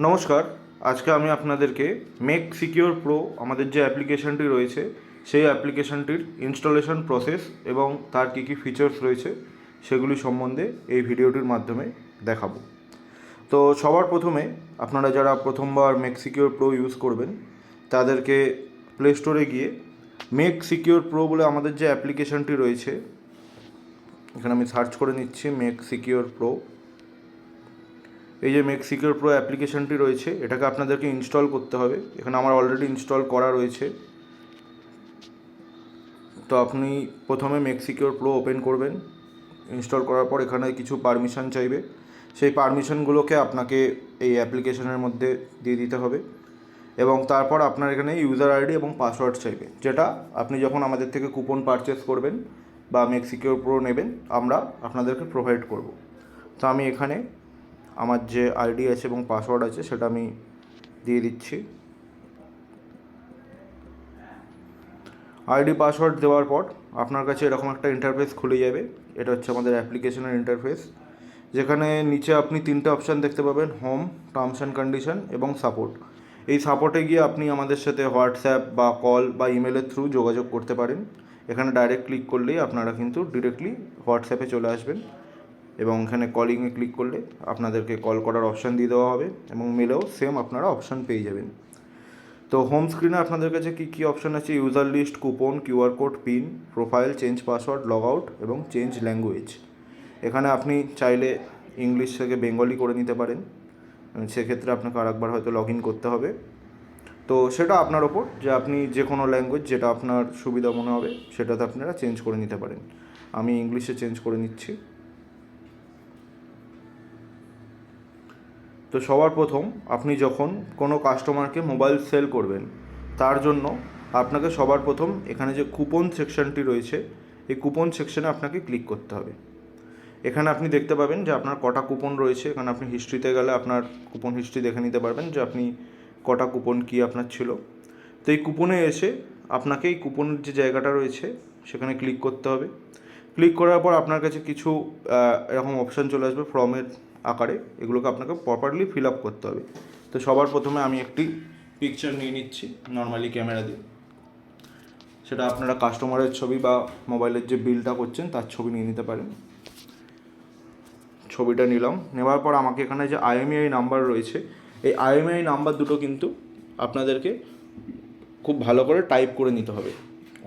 নমস্কার, আজকে আমি আপনাদেরকে মেক সিকিওর প্রো আমাদের যে অ্যাপ্লিকেশনটি রয়েছে, সেই অ্যাপ্লিকেশনটির ইনস্টলেশন প্রসেস এবং তার কী কী ফিচার্স রয়েছে, সেগুলি সম্বন্ধে এই ভিডিওটির মাধ্যমে দেখাবো। তো সবার প্রথমে আপনারা যারা প্রথমবার মেক সিকিওর প্রো ইউজ করবেন, তাদেরকে প্লে স্টোরে গিয়ে মেক সিকিওর প্রো বলে আমাদের যে অ্যাপ্লিকেশনটি রয়েছে, এখানে আমি সার্চ করে নিচ্ছি মেক সিকিওর প্রো এই যে মেক সিকিউর প্রো অ্যাপ্লিকেশনটি রয়েছে, এটাকে আপনাদেরকে ইনস্টল করতে হবে। এখানে আমার অলরেডি ইনস্টল করা রয়েছে। তো আপনি প্রথমে মেক সিকিউর প্রো ওপেন করবেন। ইনস্টল করার পর এখানে কিছু পারমিশন চাইবে। সেই পারমিশনগুলোকে আপনাকে এই অ্যাপ্লিকেশনের মধ্যে দিয়ে দিতে হবে। এবং তারপর আপনার এখানে ইউজার আইডি এবং পাসওয়ার্ড চাইবে, যেটা আপনি যখন আমাদের থেকে কুপন পারচেস করবেন বা মেক সিকিউর প্রো নেবেন, আমরা আপনাদেরকে প্রোভাইড করব। তো আমি এখানে আমার যে আইডি আছে এবং পাসওয়ার্ড আছে সেটা আমি দিয়ে দিচ্ছি। আইডি পাসওয়ার্ড দেওয়ার পর আপনার কাছে এরকম একটা ইন্টারফেস খুলে যাবে। এটা হচ্ছে আমাদের অ্যাপ্লিকেশনের ইন্টারফেস যেখানে নিচে আপনি তিনটে অপশান দেখতে পাবেন হোম টার্মস অ্যান্ড কন্ডিশন এবং সাপোর্ট এই সাপোর্টে গিয়ে আপনি আমাদের সাথে হোয়াটসঅ্যাপ বা কল বা ইমেলের থ্রু যোগাযোগ করতে পারেন। এখানে ডাইরেক্ট ক্লিক করলেই আপনারা কিন্তু ডিরেক্টলি হোয়াটসঅ্যাপে চলে আসবেন। এবং এখানে কলিংয়ে ক্লিক করলে আপনাদেরকে কল করার অপশান দিয়ে দেওয়া হবে এবং মেলেও সেম আপনারা অপশান পেয়ে যাবেন। তো হোম স্ক্রিনে আপনাদের কাছে কী কী অপশান আছে? User list coupon QR code pin profile change password log out এবং চেঞ্জ ল্যাঙ্গুয়েজ এখানে আপনি চাইলে ইংলিশ থেকে বেঙ্গলি করে নিতে পারেন। সেক্ষেত্রে আপনাকে আরেকবার হয়তো লগ ইন করতে হবে। তো সেটা আপনার ওপর যে আপনি যে কোনো ল্যাঙ্গুয়েজ যেটা আপনার সুবিধা মনে হবে সেটাতে আপনারা চেঞ্জ করে নিতে পারেন। আমি ইংলিশে চেঞ্জ করে নিচ্ছি। তো সবার প্রথম আপনি যখন কোনো কাস্টমারকে মোবাইল সেল করবেন, তার জন্য আপনাকে সবার প্রথম এখানে যে কুপন সেকশনটি রয়েছে, এই কুপন সেকশনে আপনাকে ক্লিক করতে হবে। এখানে আপনি দেখতে পাবেন যে আপনার কটা কুপন রয়েছে, এখানে আপনি হিস্ট্রিতে গেলে আপনার কুপন হিস্ট্রি দেখে নিতে পারবেন যে আপনি কটা কুপন কী আপনার ছিল। তো এই কুপনে এসে আপনাকে এই কুপনের যে জায়গাটা রয়েছে, সেখানে ক্লিক করতে হবে। ক্লিক করার পর আপনার কাছে কিছু এরকম অপশান চলে আসবে ফর্মের আকারে এগুলোকে আপনাকে প্রপারলি ফিল আপ করতে হবে। তো সবার প্রথমে আমি একটি পিকচার নিয়ে নিচ্ছি নর্মালি ক্যামেরা দিয়ে। সেটা আপনারা কাস্টমারের ছবি বা মোবাইলের যে বিলটা করছেন, তার ছবি নিয়ে নিতে পারেন। ছবিটা নিলাম। নেওয়ার পর আমাকে এখানে যে আইএমআই নাম্বার রয়েছে, এই আইএমআই নাম্বার দুটো কিন্তু আপনাদেরকে খুব ভালো করে টাইপ করে নিতে হবে।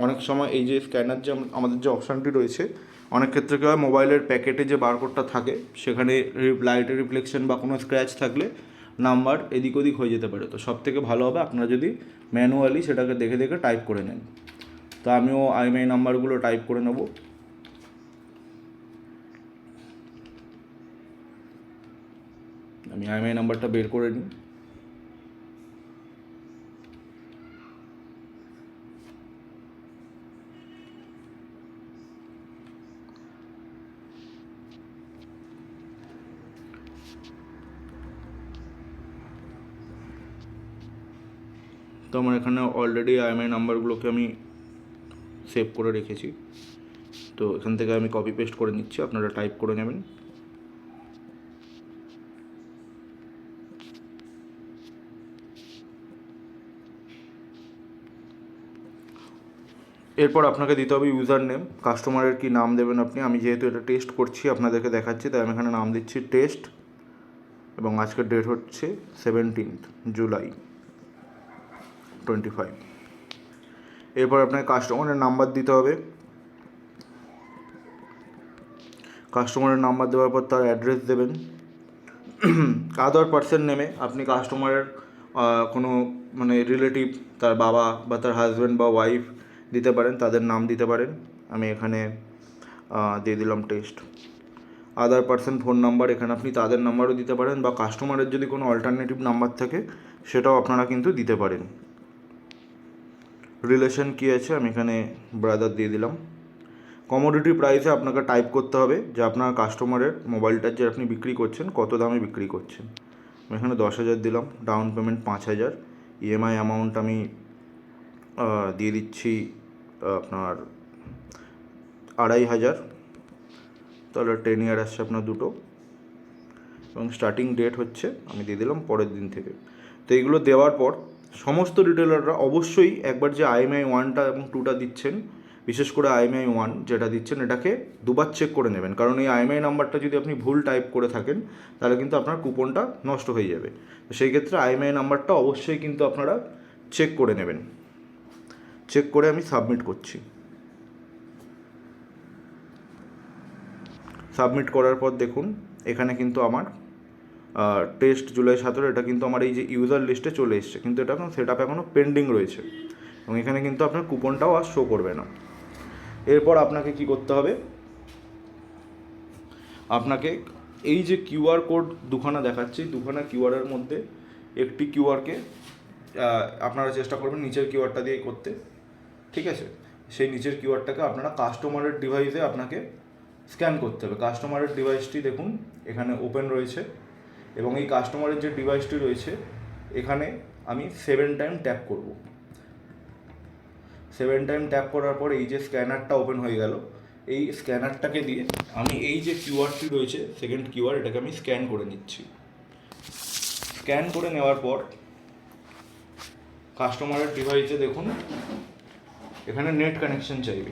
অনেক সময় এই যে স্ক্যানার যে আমাদের যে অপশানটি রয়েছে অনেক ক্ষেত্রে কী হয়, মোবাইলের প্যাকেটে যে বারকোডটা থাকে, সেখানে লাইটের রিফ্লেকশন বা কোনো স্ক্র্যাচ থাকলে নাম্বার এদিক ওদিক হয়ে যেতে পারে। তো সব থেকে ভালো হবে আপনারা যদি ম্যানুয়ালি সেটাকে দেখে দেখে টাইপ করে নেন। তো আমিও আইএমআই নাম্বারগুলো টাইপ করে নেব। আমি আইএমআই নাম্বারটা বের করে নিই। তো আমার এখানে অলরেডি আইএমআই নাম্বারগুলোকে আমি সেভ করে রেখেছি। তো এখান থেকে আমি কপি পেস্ট করে নিচ্ছি, আপনারা টাইপ করে নেবেন। এরপর আপনাকে দিতে হবে ইউজার নেম কাস্টমারের কি নাম দেবেন আপনি? আমি যেহেতু এটা টেস্ট করছি, আপনাদেরকে দেখাচ্ছি, তাই আমি এখানে নাম দিচ্ছি টেস্ট এবং আজকের ডেট হচ্ছে সেভেন্টিন্থ জুলাই টোয়েন্টি ফাইভ এরপর আপনাকে কাস্টমারের নাম্বার দিতে হবে। কাস্টমারের নাম্বার দেওয়ার পর তার অ্যাড্রেস দেবেন। আদার পার্সন নেমে আপনি কাস্টমারের কোনো মানে রিলেটিভ তার বাবা বা তার হাজব্যান্ড বা ওয়াইফ দিতে পারেন, তাদের নাম দিতে পারেন। আমি এখানে দিয়ে দিলাম test other person phone number এখানে আপনি তাদের নাম্বারও দিতে পারেন বা কাস্টমারের যদি কোনো অল্টারনেটিভ নাম্বার থাকে, সেটাও আপনারা কিন্তু দিতে পারেন। রিলেশন কী আছে? আমি এখানে ব্রাদার দিয়ে দিলাম। কমোডিটি প্রাইসে আপনাকে টাইপ করতে হবে যে আপনার কাস্টমারের মোবাইলটার যে আপনি বিক্রি করছেন, কত দামে বিক্রি করছেন। আমি এখানে দশ হাজার দিলাম ডাউন পেমেন্ট পাঁচ হাজার। ইএমআই অ্যামাউন্ট আমি দিয়ে দিচ্ছি আপনার আড়াই হাজার। তাহলে টেন ইয়ার আসছে আপনার দুটো। এবং স্টার্টিং ডেট হচ্ছে, আমি দিয়ে দিলাম পরের দিন থেকে। তো এইগুলো দেওয়ার পর সমস্ত রিটেলাররা অবশ্যই একবার যে আইএমআই ওয়ানটা এবং টুটা দিচ্ছেন, বিশেষ করে আইএমআই ওয়ান যেটা দিচ্ছেন, এটাকে দুবার চেক করে নেবেন। কারণ এই আইএমআই নাম্বারটা যদি আপনি ভুল টাইপ করে থাকেন, তাহলে কিন্তু আপনার কুপনটা নষ্ট হয়ে যাবে। তো সেই ক্ষেত্রে আইএমআই নাম্বারটা অবশ্যই কিন্তু আপনারা চেক করে নেবেন। চেক করে আমি সাবমিট করছি। সাবমিট করার পর দেখুন, এখানে কিন্তু আমার টেস্ট জুলাই সতেরো, এটা কিন্তু আমার এই যে ইউজার লিস্টে চলে এসছে। কিন্তু এটা এখন সেট আপ এখনও পেন্ডিং রয়েছে। এবং এখানে কিন্তু আপনার কুপনটাও আর শো করবে না। এরপর আপনাকে কি করতে হবে? আপনাকে এই যে কিউআর কোড দুখানা দেখাচ্ছি। দুখানা কিউআরের মধ্যে একটি কিউআরকে আপনারা চেষ্টা করবেন নিচের কিউআরটা দিয়ে করতে। ঠিক আছে? সেই নিচের কিউআরটাকে আপনারা কাস্টমারের ডিভাইসে আপনাকে স্ক্যান করতে হবে। কাস্টমারের ডিভাইসটি দেখুন, এখানে ওপেন রয়েছে। এবং এই কাস্টমারের যে ডিভাইসটি রয়েছে, এখানে আমি সেভেন টাইম ট্যাপ করব। সেভেন টাইম ট্যাপ করার পর এই যে স্ক্যানারটা ওপেন হয়ে গেল, এই স্ক্যানারটাকে দিয়ে আমি এই যে কিউআরটি রয়েছে সেকেন্ড কিউআর এটাকে আমি স্ক্যান করে নিচ্ছি। স্ক্যান করে নেওয়ার পর কাস্টমারের ডিভাইসে দেখুন, এখানে নেট কানেকশন চাইবে।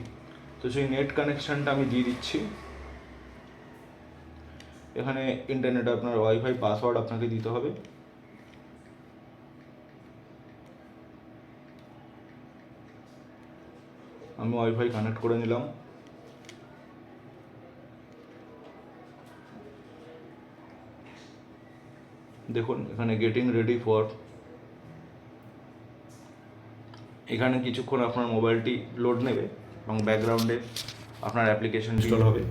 তো সেই নেট কানেকশানটা আমি দিয়ে দিচ্ছি। এখানে ইন্টারনেটে আপনার ওয়াইফাই পাসওয়ার্ড আপনাকে দিতে হবে। আমি ওয়াইফাই কানেক্ট করে নিলাম। দেখুন এখানে গেটিং রেডি ফর এখানে কিছুক্ষণ আপনার মোবাইলটি লোড নেবে এবং ব্যাকগ্রাউন্ডে আপনার অ্যাপ্লিকেশন ইনস্টল হবে।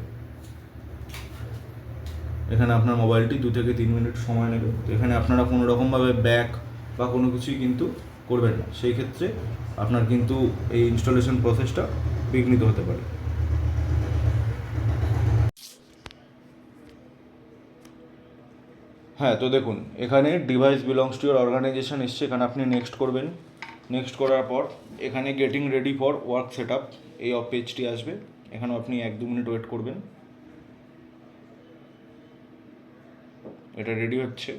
এখানে আপনার মোবাইলটি দু থেকে তিন মিনিট সময় নেবে। তো এখানে আপনারা কোনো রকমভাবে ব্যাক বা কোনো কিছুই কিন্তু করবেন না। সেই ক্ষেত্রে আপনার কিন্তু এই ইনস্টলেশন প্রসেসটা বিঘ্নিত হতে পারে। হ্যাঁ তো দেখুন, এখানে device belongs to your organization এসছে। এখানে আপনি নেক্সট করবেন। নেক্সট করার পর এখানে getting ready for work set এই পেজটি আসবে। এখানেও আপনি এক দু মিনিট ওয়েট করবেন। এটা রেডি হচ্ছে।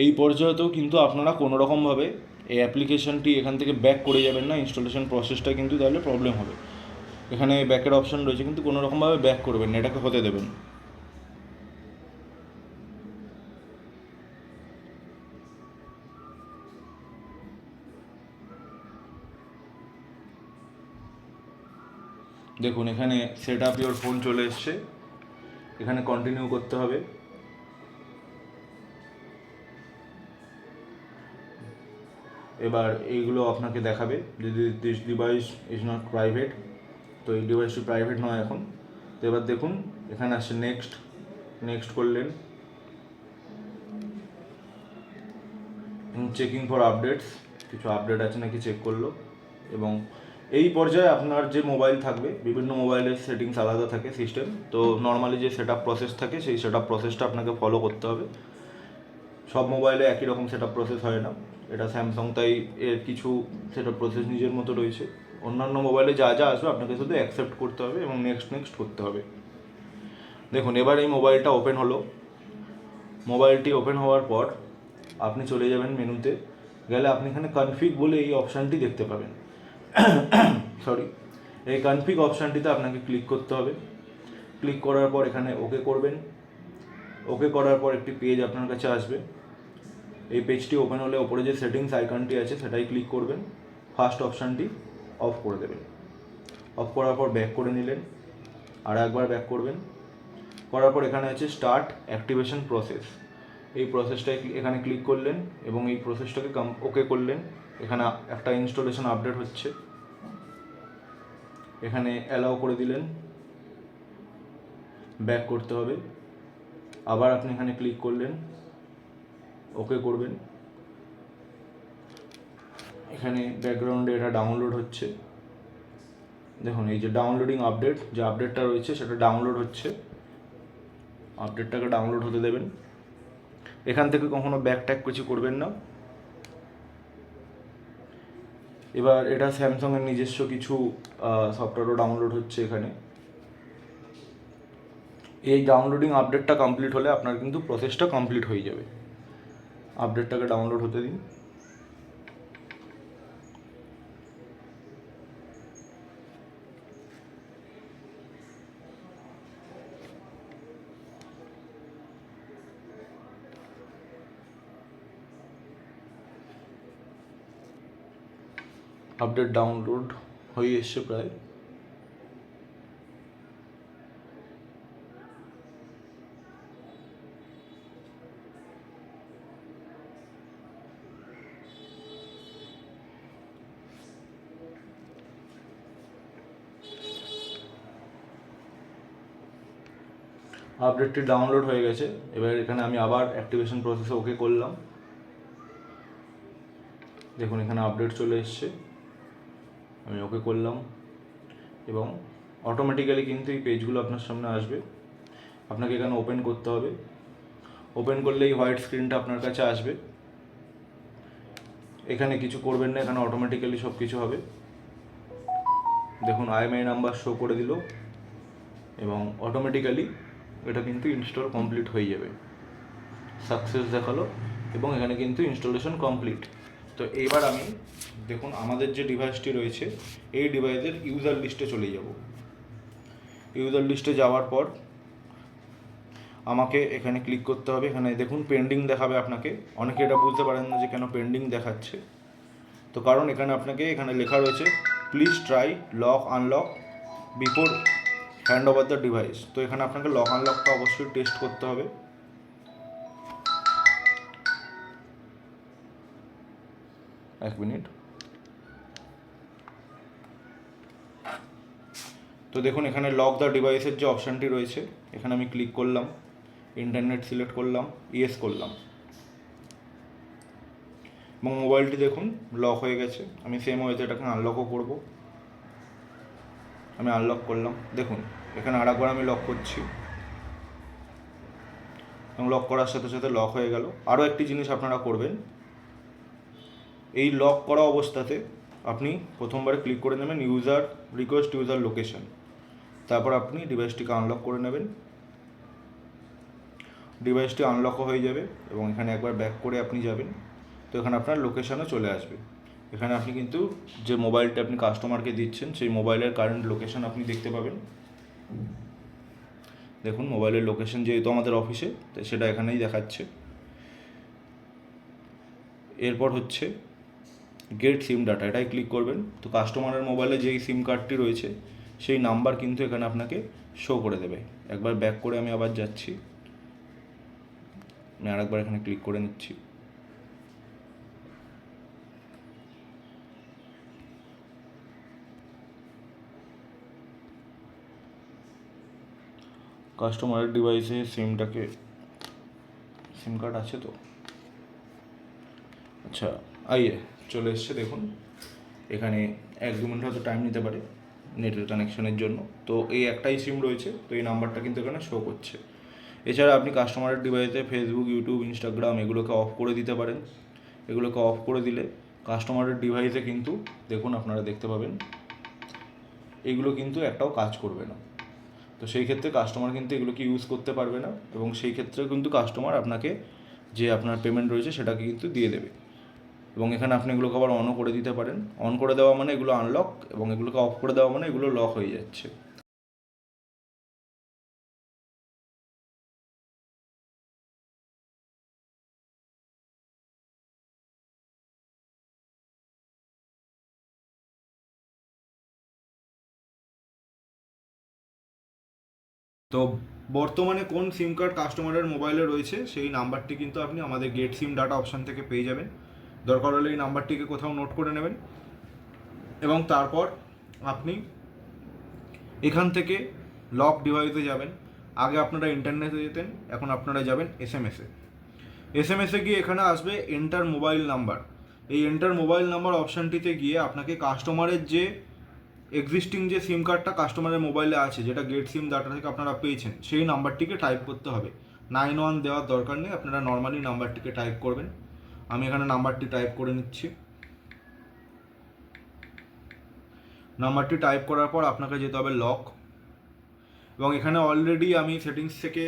এই পর্যায়েতেও কিন্তু আপনারা কোনো রকমভাবে এই অ্যাপ্লিকেশনটি এখান থেকে ব্যাক করে যাবেন না ইনস্টলেশন প্রসেসটা কিন্তু তাহলে প্রবলেম হবে। এখানে ব্যাকের অপশন রয়েছে, কিন্তু কোনো রকমভাবে ব্যাক করবেন না, এটাকে হতে দেবেন। দেখুন, এখানে সেট আপ ইওর ফোন চলে এসছে। এখানে কন্টিনিউ করতে হবে। এবার এইগুলো আপনাকে দেখাবে। যদি this device is not private তো এই ডিভাইসটি প্রাইভেট নয় এখন। তো এবার দেখুন, এখানে আসছে নেক্সট নেক্সট করলেন। চেকিং ফর আপডেটস কিছু আপডেট আছে নাকি চেক করল। এবং এই পর্যায়ে আপনার যে মোবাইল থাকবে, বিভিন্ন মোবাইলের সেটিংস আলাদা থাকে সিস্টেম তো নর্মালি যে সেট প্রসেস থাকে, সেই সেট প্রসেসটা আপনাকে ফলো করতে হবে। সব মোবাইলে একই রকম সেট প্রসেস হয় না। এটা স্যামসাং তাই এর কিছু সেটা প্রসেস নিজের মতো রয়েছে। অন্যান্য মোবাইলে যা যা আসবে আপনাকে শুধু অ্যাকসেপ্ট করতে হবে এবং নেক্সট নেক্সট করতে হবে। দেখুন, এবার এই মোবাইলটা ওপেন হলো। মোবাইলটি ওপেন হওয়ার পর আপনি চলে যাবেন মেনুতে। গেলে আপনি এখানে কনফিগ বলে এই অপশানটি দেখতে পাবেন। সরি এই কনফিগ অপশানটিতে আপনাকে ক্লিক করতে হবে। ক্লিক করার পর এখানে ওকে করবেন। ওকে করার পর একটি পেজ আপনার কাছে আসবে। এই পেজটি ওপেন হলে ওপরে যে সেটিংস আইকনটি আছে, সেটাই ক্লিক করবেন। ফার্স্ট অপশানটি অফ করে দেবেন। অফ করার পর ব্যাক করে নিলেন। আর একবার ব্যাক করবেন। করার পর এখানে আছে স্টার্ট অ্যাক্টিভেশন প্রসেস এই প্রসেসটায় এখানে ক্লিক করলেন এবং এই প্রসেসটাকে ওকে করলেন। এখানে একটা ইনস্টলেশন আপডেট হচ্ছে। এখানে অ্যালাউ করে দিলেন। ব্যাক করতে হবে। আবার আপনি এখানে ক্লিক করলেন। ওকে করবেন। এখানে ব্যাকগ্রাউন্ডে এটা ডাউনলোড হচ্ছে। দেখুন, এই যে ডাউনলোডিং আপডেট যে আপডেটটা রয়েছে, সেটা ডাউনলোড হচ্ছে। আপডেটটাকে ডাউনলোড হতে দেবেন। এখান থেকে কখনো ব্যাক ট্যাক কিছু করবেন না। এবার এটা স্যামসাংয়ের নিজস্ব কিছু সফটওয়্যারও ডাউনলোড হচ্ছে এখানে। এই ডাউনলোডিং আপডেটটা কমপ্লিট হলে আপনার কিন্তু প্রসেসটা কমপ্লিট হয়ে যাবে। আপডেটটাকে ডাউনলোড হতে দিন। আপডেট ডাউনলোড হয়ে এসছে প্রায়। আপডেটটি ডাউনলোড হয়ে গেছে। এবার এখানে আমি আবার অ্যাক্টিভেশন প্রসেসে ওকে করলাম। দেখুন, এখানে আপডেট চলে এসছে। আমি ওকে করলাম। এবং অটোমেটিক্যালি কিন্তু এই পেজগুলো আপনার সামনে আসবে। আপনাকে এখানে ওপেন করতে হবে। ওপেন করলে এই হোয়াইট স্ক্রিনটা আপনার কাছে আসবে। এখানে কিছু করবেন না, এখানে অটোমেটিক্যালি সব কিছু হবে। দেখুন আইএমআই নাম্বার শো করে দিল। এবং অটোমেটিক্যালি এটা কিন্তু ইনস্টল কমপ্লিট হয়ে যাবে। সাকসেস দেখাল এবং এখানে কিন্তু ইনস্টলেশন কমপ্লিট তো এবার আমি দেখুন আমাদের যে ডিভাইসটি রয়েছে, এই ডিভাইসের ইউজার লিস্টে চলে যাব। ইউজার লিস্টে যাওয়ার পর আমাকে এখানে ক্লিক করতে হবে। এখানে দেখুন পেন্ডিং দেখাবে আপনাকে। অনেকে এটা বুঝতে পারেন না যে কেন পেন্ডিং দেখাচ্ছে। তো কারণ এখানে আপনাকে এখানে লেখা রয়েছে please try lock unlock before hand over the device তো এখানে আপনাকে লক আনলকটা অবশ্যই টেস্ট করতে হবে। এক মিনিট। তো দেখুন, এখানে লক দ্য ডিভাইসের যে অপশানটি রয়েছে, এখানে আমি ক্লিক করলাম ইন্টারনেট সিলেক্ট করলাম ইয়েস করলাম। এবং মোবাইলটি দেখুন লক হয়ে গেছে। আমি সেম ওয়েতে এটাকে আনলকও করব। আমি আনলক করলাম। দেখুন, এখানে আরেকবার আমি লক করছি। এবং লক করার সাথে সাথে লক হয়ে গেল। আরও একটি জিনিস আপনারা করবেন, এই লক করা অবস্থাতে আপনি প্রথমবারে ক্লিক করে নেবেন ইউজার রিকোয়েস্ট ইউজার লোকেশন তারপর আপনি ডিভাইসটিকে আনলক করে নেবেন। ডিভাইসটি আনলকও হয়ে যাবে এবং এখানে একবার ব্যাক করে আপনি যাবেন। তো এখানে আপনার লোকেশানও চলে আসবে। এখানে আপনি কিন্তু যে মোবাইলটা আপনি কাস্টমারকে দিচ্ছেন, সেই মোবাইলের কারেন্ট লোকেশন আপনি দেখতে পাবেন। দেখুন, মোবাইলের লোকেশন যেহেতু আমাদের অফিসে তাই সেটা এখানেই দেখাচ্ছে। এরপর হচ্ছে গেট সিম ডাটা এটাই ক্লিক করবেন। তো কাস্টমারের মোবাইলে যেই সিম কার্ডটি রয়েছে, সেই নাম্বার কিন্তু এখানে আপনাকে শো করে দেবে। একবার ব্যাক করে আমি আবার যাচ্ছি। আমি আরেকবার এখানে ক্লিক করে নিচ্ছি। কাস্টমারের ডিভাইসে সিমটাকে সিম কার্ড আছে তো? আচ্ছা আইয়ে, চলে এসছে দেখুন। এখানে এক দু মিনিট হয়তো টাইম নিতে পারে নেটের কানেকশনের জন্য। তো এই একটাই সিম রয়েছে, তো এই নাম্বারটা কিন্তু এখানে শো করছে। এছাড়া আপনি কাস্টমারের ডিভাইসে ফেসবুক ইউটিউব ইনস্টাগ্রাম এগুলোকে অফ করে দিতে পারেন। এগুলোকে অফ করে দিলে কাস্টমারের ডিভাইসে কিন্তু, দেখুন আপনারা দেখতে পাবেন, এগুলো কিন্তু একটাও কাজ করবে না। তো সেই ক্ষেত্রে কাস্টমার কিন্তু এগুলোকে ইউজ করতে পারবে না এবং সেই ক্ষেত্রে কিন্তু কাস্টমার আপনাকে যে আপনার পেমেন্ট রয়েছে সেটাকে কিন্তু দিয়ে দেবে। এবং এখানে আপনি এগুলোকে আবার অনও করে দিতে পারেন। অন করে দেওয়া মানে এগুলো আনলক এবং এগুলোকে অফ করে দেওয়া মানে এগুলো লক হয়ে যাচ্ছে। তো বর্তমানে কোন সিম কার্ড কাস্টমারের মোবাইলে রয়েছে, সেই নাম্বারটি কিন্তু আপনি আমাদের গেট সিম ডাটা অপশান থেকে পেয়ে যাবেন। দরকার হলে এই নাম্বারটিকে কোথাও নোট করে নেবেন। এবং তারপর আপনি এখান থেকে লক ডিভাইসে যাবেন। আগে আপনারা ইন্টারনেটে যেতেন, এখন আপনারা যাবেন এস এম এসে এস এম এসে গিয়ে এখানে আসবে এন্টার মোবাইল নাম্বার এই এন্টার মোবাইল নাম্বার অপশানটিতে গিয়ে আপনাকে কাস্টমারের যে এক্সিস্টিং যে সিম কার্ডটা কাস্টমারের মোবাইলে আছে, যেটা গেট সিম ডাটা থেকে আপনারা পেয়েছেন, সেই নাম্বারটিকে টাইপ করতে হবে। নাইন ওয়ান দেওয়ার দরকার নেই, আপনারা নর্মালি নাম্বারটিকে টাইপ করবেন। আমি এখানে নাম্বারটি টাইপ করে নিচ্ছি। নাম্বারটি টাইপ করার পর আপনাকে যেতে হবে লক এবং এখানে অলরেডি আমি সেটিংস থেকে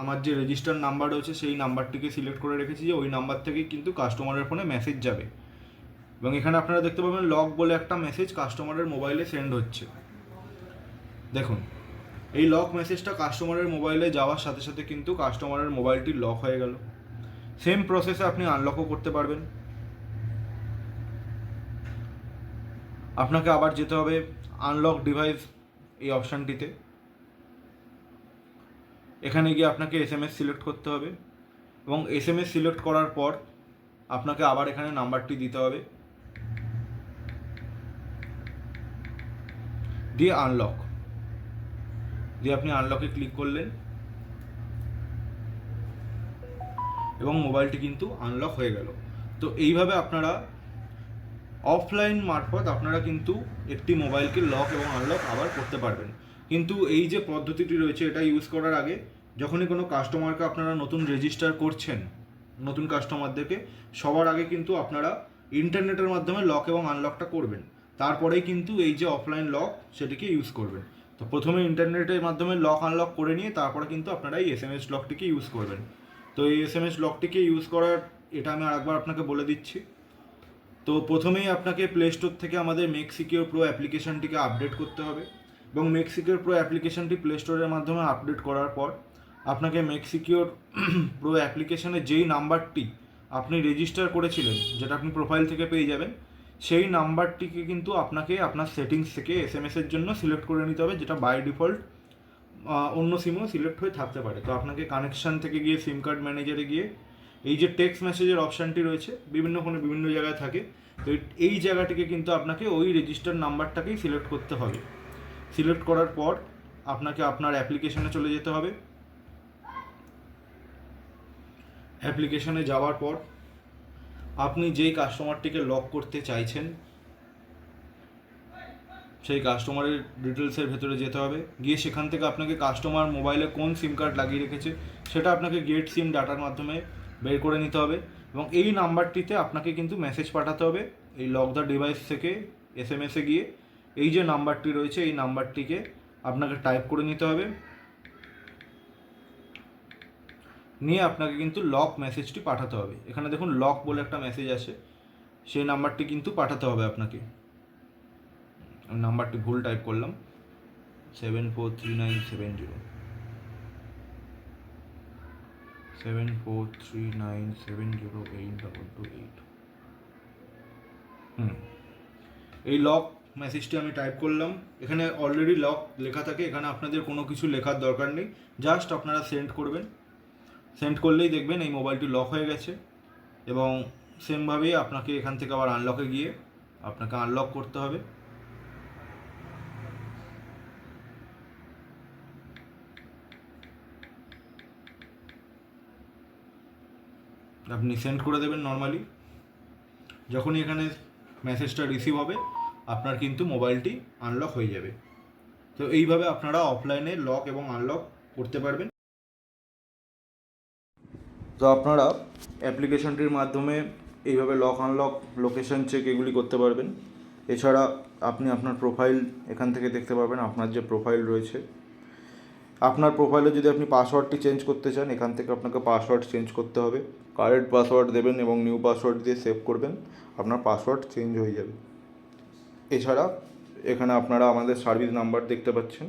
আমার যে রেজিস্টার নাম্বার রয়েছে, সেই নাম্বারটিকে সিলেক্ট করে রেখেছি যে ওই নাম্বার থেকেই কিন্তু কাস্টমারের ফোনে মেসেজ যাবে। এবং এখানে আপনারা দেখতে পাবেন লক বলে একটা মেসেজ কাস্টমারের মোবাইলে সেন্ড হচ্ছে। দেখুন, এই লক মেসেজটা কাস্টমারের মোবাইলে যাওয়ার সাথে সাথে কিন্তু কাস্টমারের মোবাইলটি লক হয়ে গেল। সেম প্রসেসে আপনি আনলকও করতে পারবেন। আপনাকে আবার যেতে হবে আনলক ডিভাইস এই অপশানটিতে এখানে গিয়ে আপনাকে এস এম এস সিলেক্ট করতে হবে এবং এস এম এস সিলেক্ট করার পর আপনাকে আবার এখানে নাম্বারটি দিতে হবে। দিয়ে আনলক। দিয়ে আপনি আনলকে ক্লিক করলেন। এবং মোবাইলটি কিন্তু আনলক হয়ে গেল। তো এইভাবে আপনারা অফলাইন মারফত আপনারা কিন্তু একটি মোবাইলকে লক এবং আনলক আবার করতে পারবেন। কিন্তু এই যে পদ্ধতিটি রয়েছে, এটা ইউজ করার আগে যখনই কোনো কাস্টমারকে আপনারা নতুন রেজিস্টার করছেন, নতুন কাস্টমারদেরকে সবার আগে কিন্তু আপনারা ইন্টারনেটের মাধ্যমে লক এবং আনলকটা করবেন। তারপরেই কিন্তু এই যে অফলাইন লক সেটিকে ইউজ করবেন। তো প্রথমে ইন্টারনেটের মাধ্যমে লক আনলক করে নিয়ে তারপরে কিন্তু আপনারা এই এস এম এস লকটিকে ইউজ করবেন। তো এই এস এম এস লকটিকে ইউজ করার, এটা আমি আরেকবার আপনাকে বলে দিচ্ছি। তো প্রথমেই আপনাকে প্লে স্টোর থেকে আমাদের মেক প্রো অ্যাপ্লিকেশনটিকে আপডেট করতে হবে এবং মেক প্রো অ্যাপ্লিকেশনটি প্লে স্টোরের মাধ্যমে আপডেট করার পর আপনাকে মেক সিকিউর প্রো অ্যাপ্লিকেশনের যেই নাম্বারটি আপনি রেজিস্টার করেছিলেন, যেটা আপনি প্রোফাইল থেকে পেয়ে যাবেন সেই নাম্বারটিকে কিন্তু আপনাকে আপনার সেটিংস থেকে এস এম এসের জন্য সিলেক্ট করে নিতে হবে, যেটা বাই ডিফল্ট অন্য সিমও সিলেক্ট হয়ে থাকতে পারে। তো আপনাকে কানেকশান থেকে গিয়ে সিম কার্ড ম্যানেজারে গিয়ে এই যে টেক্সট মেসেজের অপশানটি রয়েছে, বিভিন্ন ফোনে বিভিন্ন জায়গায় থাকে, তো এই জায়গাটিকে কিন্তু আপনাকে ওই রেজিস্টার নাম্বারটাকেই সিলেক্ট করতে হবে। সিলেক্ট করার পর আপনাকে আপনার অ্যাপ্লিকেশনে চলে যেতে হবে। অ্যাপ্লিকেশনে যাওয়ার পর আপনি যেই কাস্টমারটিকে লক করতে চাইছেন, সেই কাস্টমারের ডিটেলসের ভেতরে যেতে হবে। গিয়ে সেখান থেকে আপনাকে কাস্টমার মোবাইলে কোন সিম কার্ড লাগিয়ে রেখেছে, সেটা আপনাকে গেট সিম ডাটার মাধ্যমে বের করে নিতে হবে এবং এই নাম্বারটিতে আপনাকে কিন্তু মেসেজ পাঠাতে হবে। এই লক দ্য ডিভাইস থেকে এস এম এসে গিয়ে এই যে নাম্বারটি রয়েছে, এই নাম্বারটিকে আপনাকে টাইপ করে নিতে হবে। নিয়ে আপনাকে কিন্তু লক মেসেজটি পাঠাতে হবে। এখানে দেখুন লক বলে একটা মেসেজ আছে সেই নাম্বারটি কিন্তু পাঠাতে হবে আপনাকে। নাম্বারটি ভুল টাইপ করলাম। Seven four three nine seven zero seven four three nine seven zero eight double two eight hmm. এই লক মেসেজটি আমি টাইপ করলাম। এখানে অলরেডি লক লেখা থাকে। এখানে আপনাদের কোনো কিছু লেখার দরকার নেই। জাস্ট আপনারা সেন্ড করবেন। সেন্ড করলেই দেখবেন এই মোবাইলটি লক হয়ে গেছে এবং সেমভাবেই আপনাকে এখান থেকে আবার আনলকে গিয়ে আপনাকে আনলক করতে হবে। আপনি সেন্ড করে দেবেন নর্মালি। যখনই এখানে মেসেজটা রিসিভ হবে, আপনার কিন্তু মোবাইলটি আনলক হয়ে যাবে। তো এইভাবে আপনারা অফলাইনে লক এবং আনলক করতে পারবেন। তো আপনারা অ্যাপ্লিকেশনটির মাধ্যমে এইভাবে লক আনলক লোকেশন চেক এগুলি করতে পারবেন। এছাড়া আপনি আপনার প্রোফাইল এখান থেকে দেখতে পারবেন, আপনার যে প্রোফাইল রয়েছে। আপনার প্রোফাইলে যদি আপনি পাসওয়ার্ডটি চেঞ্জ করতে চান, এখান থেকে আপনাকে পাসওয়ার্ড চেঞ্জ করতে হবে। কারেন্ট পাসওয়ার্ড দেবেন এবং নিউ পাসওয়ার্ড দিয়ে সেভ করবেন, আপনার পাসওয়ার্ড চেঞ্জ হয়ে যাবে। এছাড়া এখানে আপনারা আমাদের সার্ভিস নাম্বার দেখতে পাচ্ছেন।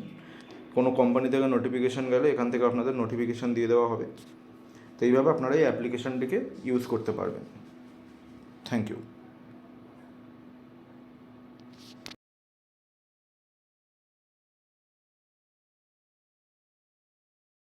কোনো কোম্পানি থেকে নোটিফিকেশান গেলে এখান থেকে আপনাদের নোটিফিকেশান দিয়ে দেওয়া হবে। তো এইভাবে আপনারা এই অ্যাপ্লিকেশানটিকে ইউজ করতে পারবেন। Thank you